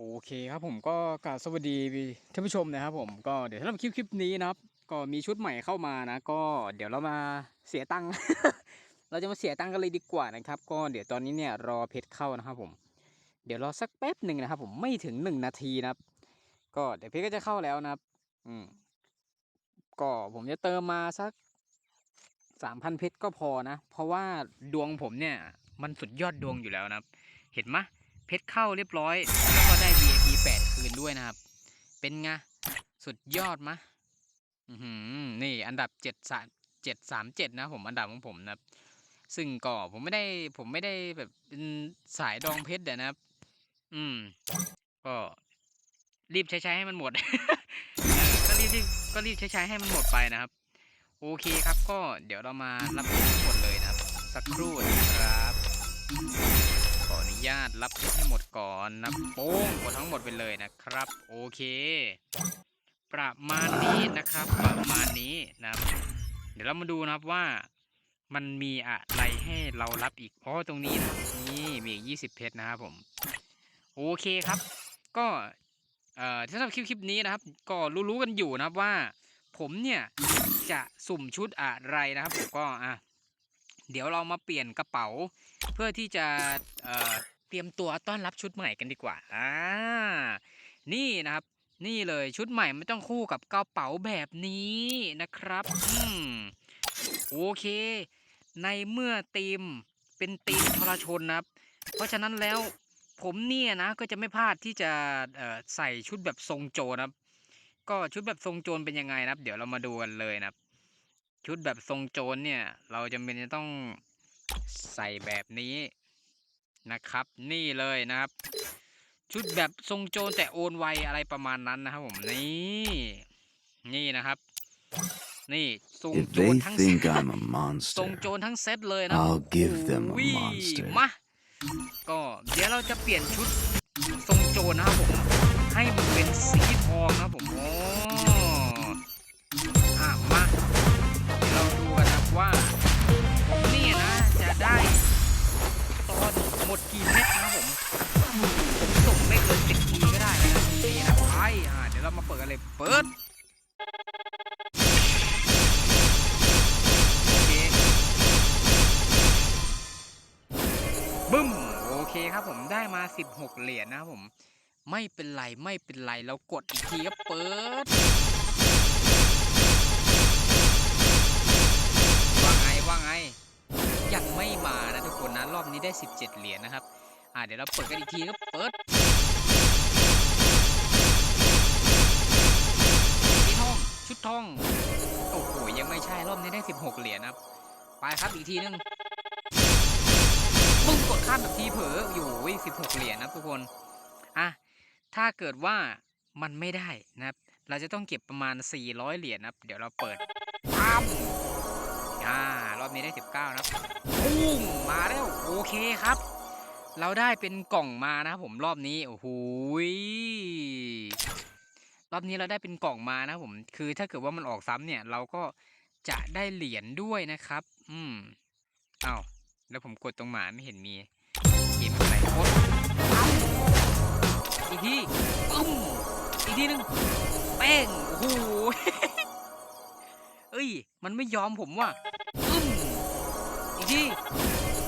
โอเคครับผมก็กราบสวัสดีท่านผู้ชมนะครับผมก็เดี๋ยวสำหรับคลิปคลิปนี้นะครับ ก็มีชุดใหม่เข้ามานะ ก็เดี๋ยวเรามาเสียตังค์เราจะมาเสียตังค์กันเลยดีกว่านะครับ ก็เดี๋ยวตอนนี้เนี่ยรอเพชรเข้านะครับผม เดี๋ยวรอสักแป๊บหนึ่งนะครับผมไม่ถึงหนึ่งนาทีนะครับ ก็เดี๋ยวเพชรก็จะเข้าแล้วนะครับ อืมก็ผมจะเติมมาสักสามพันเพชรก็พอนะ เพราะว่าดวงผมเนี่ย มันสุดยอดดวงอยู่แล้วนะครับ เห็นไหม เพชรเข้าเรียบร้อย แล้วก็ได้ VIP 8 คืนด้วยนะครับ เป็นไง สุดยอดมะอือหือนี่อันดับเจ็ดสามเจ็ดนะผมอันดับของผมนะครับ ซึ่งก็ผมไม่ได้ผมไม่ได้แบบสายดองเพชรเดี๋ยนะครับ อืม ก็รีบใช้ใช้ให้มันหมด ก็รีบก็รีบใช้ใช้ให้มันหมดไปนะครับ โอเคครับก็เดี๋ยวเรามารับเพชรทั้งหมดเลยนะครับ สักครู่นะครับ ขออนุญาตรับเพชรให้หมดก่อนนะโป้งหมดทั้งหมดไปเลยนะครับ โอเค ประมาณนี้นะครับ ประมาณนี้นะครับ เดี๋ยวเรามาดูนะครับว่ามันมีอะไรให้เรารับอีกเพราะตรงนี้นะนี่มีอีก20เพชรนะครับผม โอเคครับ ก็เอ่อสำหรับคลิปคลิปนี้นะครับ ก็รู้ๆกันอยู่นะครับว่า ผมเนี่ยจะสุ่มชุดอะไรนะครับผมก็อะ เดี๋ยวเรามาเปลี่ยนกระเป๋า เพื่อที่จะเเตรียมตัวต้อนรับชุดใหม่กันดีกว่าอ่านี่นะครับ นี่เลยชุดใหม่ไม่ต้องคู่กับกระเป๋าแบบนี้นะครับอืมโอเค ในเมื่อทีมเป็นทีมทรชนนะครับ เพราะฉะนั้นแล้วผมเนี่ยนะก็จะไม่พลาดที่จะใส่ชุดแบบทรงโจรนะครับก็ชุดแบบทรงโจรเป็นยังไงนะครับ เดี๋ยวเรามาดูกันเลยนะครับ ชุดแบบทรงโจรเนี่ย เราจำเป็นจะต้องใส่แบบนี้นะครับ นี่เลยนะครับ ชุดแบบทรงโจรแต่โอนไวอะไรประมาณนั้นนะครับผมนี่นี่นะครับ นี่ทรง If โจร they ทั้ง think เซต I'm a ทรง monster, โจรทั้งเซตเลยนะ I'll give them a โอ้ย monster. มาก็เดี๋ยวเราจะเปลี่ยนชุดทรงโจรนะครับผมให้มันเป็นสีทองนะครับผมโอ้อะมา อ่าเดี๋ยวเรามาเปิดกันเลย เปิด โอเค บึ้ม โอเคครับผมได้มา 16 เหรียญนะครับผม ไม่เป็นไร ไม่เป็นไร เรากดอีกทีก็เปิดว่าไงว่าไง ยังไม่มานะทุกคนนะ รอบนี้ได้ 17 เหรียญนะครับ อ่าเดี๋ยวเราเปิดกันอีกทีก็เปิด ชุดทอง โอ้โห ยังไม่ใช่ รอบนี้ได้ 16 เหรียญครับ ไปครับอีกทีนึงปึ้งกดข้ามแบบทีเผลออยู่16 เหรียญนะทุกคน อะ ถ้าเกิดว่ามันไม่ได้นะครับ เราจะต้องเก็บประมาณ 400 เหรียญนะครับ เดี๋ยวเราเปิดปั๊มอ่ารอบนี้ได้ 19 นะครับปุ้งมาแล้ว โอเคครับ เราได้เป็นกล่องมานะครับผมรอบนี้ โอ้โห รอบนี้เราได้เป็นกล่องมานะผม คือถ้าเกิดว่ามันออกซ้ำเนี่ย เราก็จะได้เหรียญด้วยนะครับ อืมเอ้าแล้วผมกดตรงหมาไม่เห็นมีเกมอะไรโคตรอีกทีปึ้มอีกทีหนึงแป้งโอ้โหเอ้ย มันไม่ยอมผมว่ะปึ้มอีกที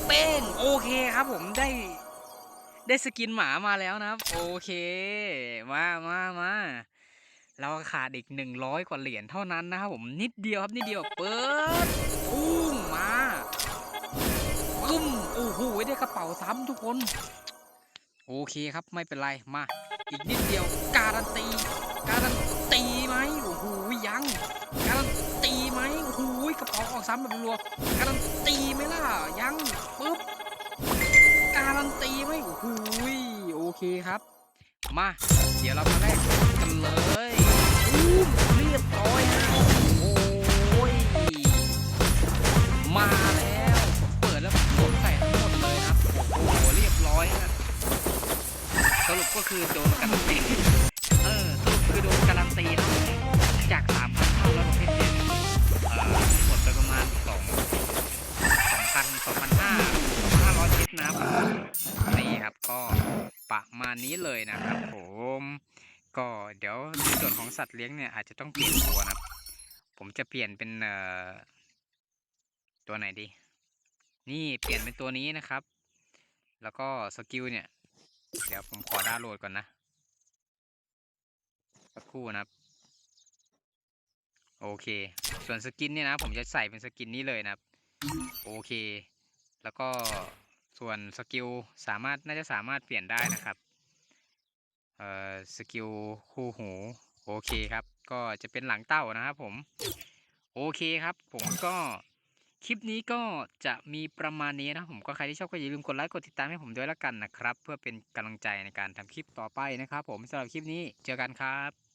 เป้งโอเคครับ ผมได้ได้สกินหมามาแล้วนะครับ โอเค มามามา เราขาดอีกหนึ่งร้อยกว่าเหรียญเท่านั้นนะครับผมนิดเดียวครับนิดเดียวเปิดปุ้งมาปึ้มโอ้โหได้กระเป๋าซ้ำทุกคน โอเคครับไม่เป็นไรมา อีกนิดเดียวการันตีการันตีไหมโอ้โหยังการันตีไหมโอ้โหกระเป๋าออกซ้ำแบบรัวการันตีไหมล่ะยังปึ๊บการันตีไหมโอ้โหโอเคครับ มา เดี๋ยวเรามาแลก สรุปก็คือโดนการันตีเออสรุปคือโดนการันตีนะจากสามพันเท่าแล้วประเภทเนี่ยเอ่อหมดไปประมาณสองสองพันสองพันห้าสองพันห้าร้อยเพชรนะครับนี่ครับก็ประมาณนี้เลยนะครับผมก็เดี๋ยวในส่วนของสัตว์เลี้ยงเนี่ยอาจจะต้องเปลี่ยนตัวนะครับ ผมจะเปลี่ยนเป็นเอ่อตัวไหนดี นี่เปลี่ยนเป็นตัวนี้นะครับ แล้วก็สกิลเนี่ย เดี๋ยวผมขอดาวน์โหลดก่อนนะ สักครู่นะครับ โอเค ส่วนสกินเนี่ยนะ ผมจะใส่เป็นสกินนี้เลยนะครับ โอเค แล้วก็ส่วนสกิลสามารถน่าจะสามารถเปลี่ยนได้นะครับ เอ่อ สกิลคู่หู โอเคครับ ก็จะเป็นหลังเต้านะครับผม โอเคครับ ผมก็ คลิปนี้ก็จะมีประมาณนี้นะผมก็ใครที่ชอบก็อย่าลืมกดไลค์กดติดตามให้ผมด้วยละกันนะครับ เพื่อเป็นกำลังใจในการทำคลิปต่อไปนะครับ ผมสำหรับคลิปนี้เจอกันครับ